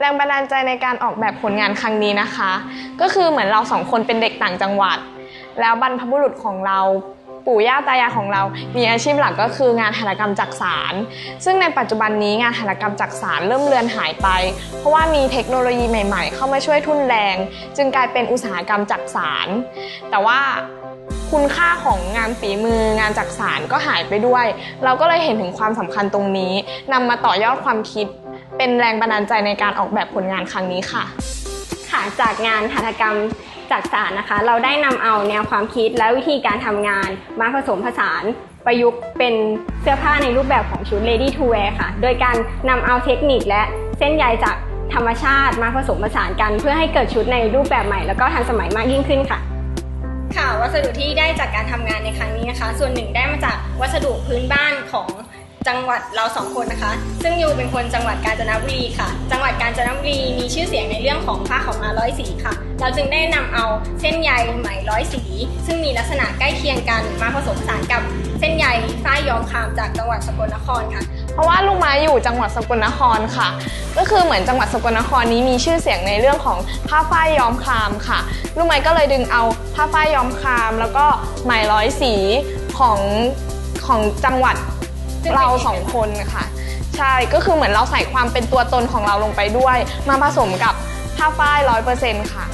แรงบันดาลใจในการออกแบบผลงานครั้งนี้นะคะ ก็คือเหมือนเราสองคนเป็นเด็กต่างจังหวัด แล้วบรรพบุรุษของเราปู่ย่าตายายของเรา มีอาชีพหลักก็คืองานหัตถกรรมจักสาร ซึ่งในปัจจุบันนี้งานหัตถกรรมจักสารเริ่มเลือนหายไป เพราะว่ามีเทคโนโลยีใหม่ ๆ เข้ามาช่วยทุนแรง จึงกลายเป็นอุตสาหกรรมจักสาร แต่ว่าคุณค่าของงานฝีมืองานจักสารก็หายไปด้วย เราก็เลยเห็นถึงความสำคัญตรงนี้นำมาต่อยอดความคิด เป็นแรงบันดาลใจในการออกแบบผลงานครั้งนี้ค่ะ ค่ะจากงานหัตถกรรมจักสารนะคะ เราได้นำเอาแนวความคิดและวิธีการทำงานมาผสมผสานประยุกต์เป็นเสื้อผ้าในรูปแบบของชุด Lady to Wear ค่ะ โดยการนำเอาเทคนิคและเส้นใยจากธรรมชาติมาผสมผสานกัน เพื่อให้เกิดชุดในรูปแบบใหม่แล้วก็ทันสมัยมากยิ่งขึ้นค่ะ ค่ะวัสดุที่ได้จากการทำงานในครั้งนี้นะคะ ส่วนหนึ่งได้มาจากวัสดุพื้นบ้านของ จังหวัดเราสองคนนะคะ ซึ่งยูเป็นคนจังหวัดกาญจนบุรีค่ะ จังหวัดกาญจนบุรีมีชื่อเสียงในเรื่องของผ้าขาวม้าร้อยสีค่ะ เราจึงได้นำเอาเส้นใยไหมร้อยสี ซึ่งมีลักษณะใกล้เคียงกันมาผสมผสานกับเส้นใยฝ้ายย้อมคามจากจังหวัดสกลนครค่ะ เพราะว่าลูกไม้อยู่จังหวัดสกลนครค่ะ ก็คือเหมือนจังหวัดสกลนครนี้มีชื่อเสียงในเรื่องของผ้าฝ้ายย้อมคามค่ะ ลูกไม้ก็เลยดึงเอาผ้าฝ้ายย้อมคาม แล้วก็ไหมร้อยสีของของจังหวัด เป็นเราสองคนค่ะ ใช่ก็คือเหมือนเราใส่ความเป็นตัวตนของเราลงไปด้วย มาผสมกับผ้าฝ้ายร้อยเปอร์เซ็นต์ค่ะ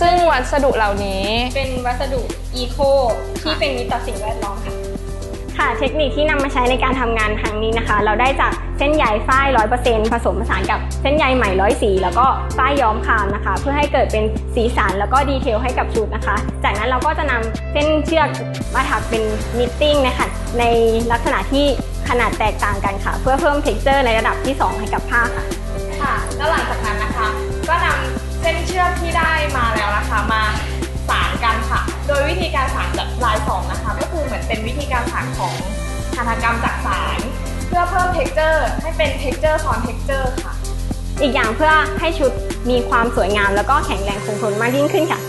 ซึ่งวัสดุเหล่านี้เป็นวัสดุอีโคที่เป็นมิตรต่อสิ่งแวดล้อมค่ะค่ะเทคนิคที่นำมาใช้ในการทำงานครั้งนี้นะคะ เราได้จากเส้นใยฝ้ายร้อยเปอร์เซ็นต์ผสมผสานกับเส้นใยไหมร้อยสี แล้วก็ฝ้ายย้อมคามนะคะ เพื่อให้เกิดเป็นสีสันแล้วก็ดีเทลให้กับชุดนะคะ จากนั้นเราก็จะนำเส้นเชือกมาถักเป็นนิตติ้งนะคะในลักษณะที่ ขนาดแตกต่างกันค่ะ เพื่อเพิ่มเท็กเจอร์ในระดับที่ 2 ให้กับผ้าค่ะ ค่ะ แล้วหลังจากนั้นนะคะ ก็นำเส้นเชือกที่ได้มาแล้วนะคะมาสานกันค่ะ โดยวิธีการสานแบบลายสองนะคะ ก็คือเหมือนเป็นวิธีการสานของหัตถกรรมจากสารเพื่อเพิ่มเท็กเจอร์ให้เป็นเท็กเจอร์ซ้อนเท็กเจอร์ค่ะ อีกอย่างเพื่อให้ชุดมีความสวยงามแล้วก็แข็งแรงคงทนมากยิ่งขึ้นค่ะ